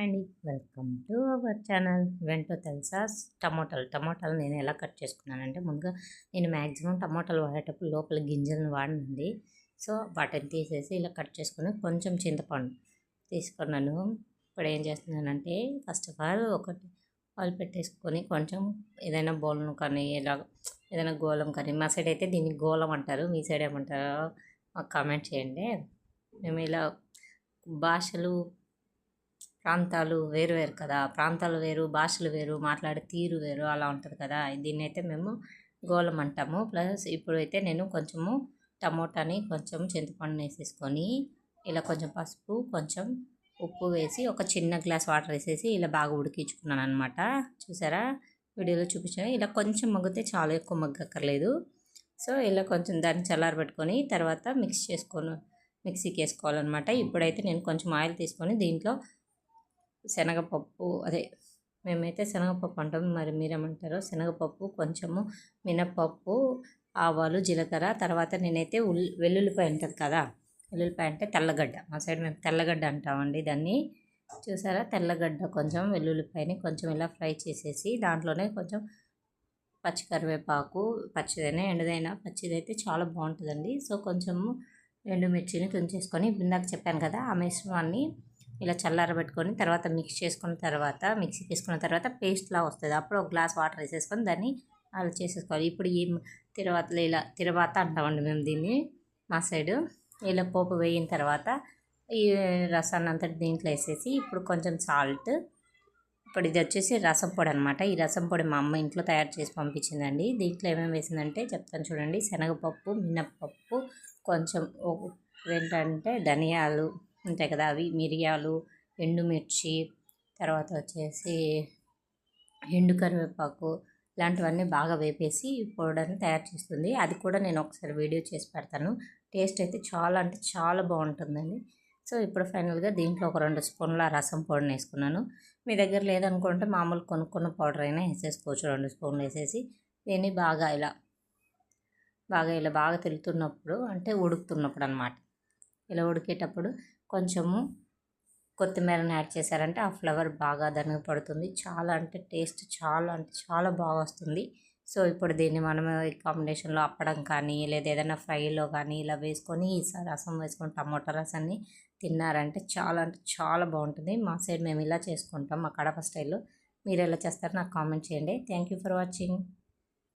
And. Welcome to our channel. Vento తెలుసా? టమోటాలు. టమోటాలు నేను ఎలా కట్ చేసుకున్నానంటే ముందుగా నేను మ్యాక్సిమం టమోటాలు వాడేటప్పుడు లోపల గింజలను వాడినండి. సో వాటిని తీసేసి ఇలా కట్ చేసుకుని కొంచెం చింతపండు తీసుకున్నాను. ఇప్పుడు ఏం చేస్తున్నానంటే ఫస్ట్ ఆఫ్ ఆల్ ఒకటి ఆయిల్ పెట్టేసుకొని కొంచెం ఏదైనా బౌల్ను కానీ ఇలా ఏదైనా గోళం కానీ మా సైడ్ అయితే దీన్ని గోళం అంటారు. మీ సైడ్ ఏమంటారో మాకు కామెంట్ చేయండి. మేము ఇలా భాషలు ప్రాంతాలు వేరు వేరు కదా. ప్రాంతాలు వేరు భాషలు వేరు మాట్లాడే తీరు వేరు అలా ఉంటుంది కదా. దీన్ని అయితే మేము గోళం అంటాము. ప్లస్ ఇప్పుడు అయితే నేను కొంచెము టమోటాని కొంచెం చింతపండు వేసేసుకొని ఇలా కొంచెం పసుపు కొంచెం ఉప్పు వేసి ఒక చిన్న గ్లాస్ వాటర్ వేసేసి ఇలా బాగా ఉడికించుకున్నాను అనమాట చూసారా? వీడియోలో చూపించాను ఇలా కొంచెం మగ్గితే చాలా ఎక్కువ మగ్గక్కర్లేదు. సో ఇలా కొంచెం దాన్ని చల్లారబెట్టుకొని తర్వాత మిక్స్ చేసుకొని మిక్సీకి వేసుకోవాలన్నమాట. ఇప్పుడైతే నేను కొంచెం ఆయిల్ తీసుకొని దీంట్లో శనగపప్పు అదే మేమైతే శనగపప్పు అంటాం. మరి మీరేమంటారో? శనగపప్పు కొంచెము మినప్పప్పు ఆవాలు జీలకర్ర తర్వాత నేనైతే ఉల్లి వెల్లుల్లిపాయ ఉంటుంది కదా? వెల్లుల్లిపాయ అంటే తెల్లగడ్డ. మా సైడ్ మేము తెల్లగడ్డ అంటామండి దాన్ని. చూసారా? తెల్లగడ్డ కొంచెం వెల్లుల్లిపాయని కొంచెం ఇలా ఫ్రై చేసేసి దాంట్లోనే కొంచెం పచ్చి కరివేపాకు పచ్చిదైనా ఎండుదైనా పచ్చిదైతే చాలా బాగుంటుందండి. సో కొంచెము ఎండుమిర్చిని తుంచేసుకొని ఇందాక చెప్పాను కదా ఆ మిశ్రమాన్ని ఇలా చల్లారబెట్టుకొని తర్వాత మిక్స్ చేసుకున్న తర్వాత మిక్సీకి వేసుకున్న తర్వాత పేస్ట్లా వస్తుంది. అప్పుడు ఒక గ్లాస్ వాటర్ వేసేసుకొని దాన్ని అలా చేసేసుకోవాలి. ఇప్పుడు ఈ తిరువాతలో ఇలా తిరువాత అంటామండి మేము దీన్ని మా సైడు. ఇలా పోపు వేయిన తర్వాత ఈ రసాన్ని అంతటి దీంట్లో వేసేసి ఇప్పుడు కొంచెం సాల్ట్. ఇప్పుడు ఇది వచ్చేసి రసం పొడి అనమాట ఈ రసం పొడి మా అమ్మ ఇంట్లో తయారు చేసి పంపించిందండి. దీంట్లో ఏమేమి వేసిందంటే చెప్తాను చూడండి. శనగపప్పు మినప్పప్పు కొంచెం ఏంటంటే ధనియాలు ఉంటాయి కదా! అవి మిరియాలు ఎండుమిర్చి తర్వాత వచ్చేసి ఎండు కరివేపాకు ఇలాంటివన్నీ బాగా వేపేసి పౌడర్ని తయారు చేస్తుంది. అది కూడా నేను ఒకసారి వీడియో చేసి పెడతాను. టేస్ట్ అయితే చాలా అంటే చాలా బాగుంటుందండి. సో ఇప్పుడు ఫైనల్గా దీంట్లో ఒక రెండు స్పూన్ల రసం పౌడర్ని వేసుకున్నాను. మీ దగ్గర లేదనుకుంటే మామూలు కొనుక్కున్న పౌడర్ అయినా వేసేసుకోవచ్చు. రెండు స్పూన్లు వేసేసి దీన్ని బాగా ఇలా బాగా ఇలా బాగా తిరుగుతున్నప్పుడు అంటే ఉడుకుతున్నప్పుడు అనమాట ఇలా ఉడికేటప్పుడు కొంచెము కొత్తిమీరని యాడ్ చేశారంటే ఆ ఫ్లేవర్ బాగా దానికి పడుతుంది. చాలా అంటే టేస్ట్ చాలా అంటే చాలా బాగా వస్తుంది. సో ఇప్పుడు దీన్ని మనం కాంబినేషన్లో అప్పడం కానీ లేదా ఏదైనా ఫ్రైలో కానీ ఇలా వేసుకొని ఈ రసం వేసుకొని టమోటా రసాన్ని తిన్నారంటే చాలా అంటే చాలా బాగుంటుంది. మా సైడ్ మేము ఇలా చేసుకుంటాం మా కడప స్టైల్లో. మీరు ఎలా చేస్తారో నాకు కామెంట్ చేయండి. Thank you for watching.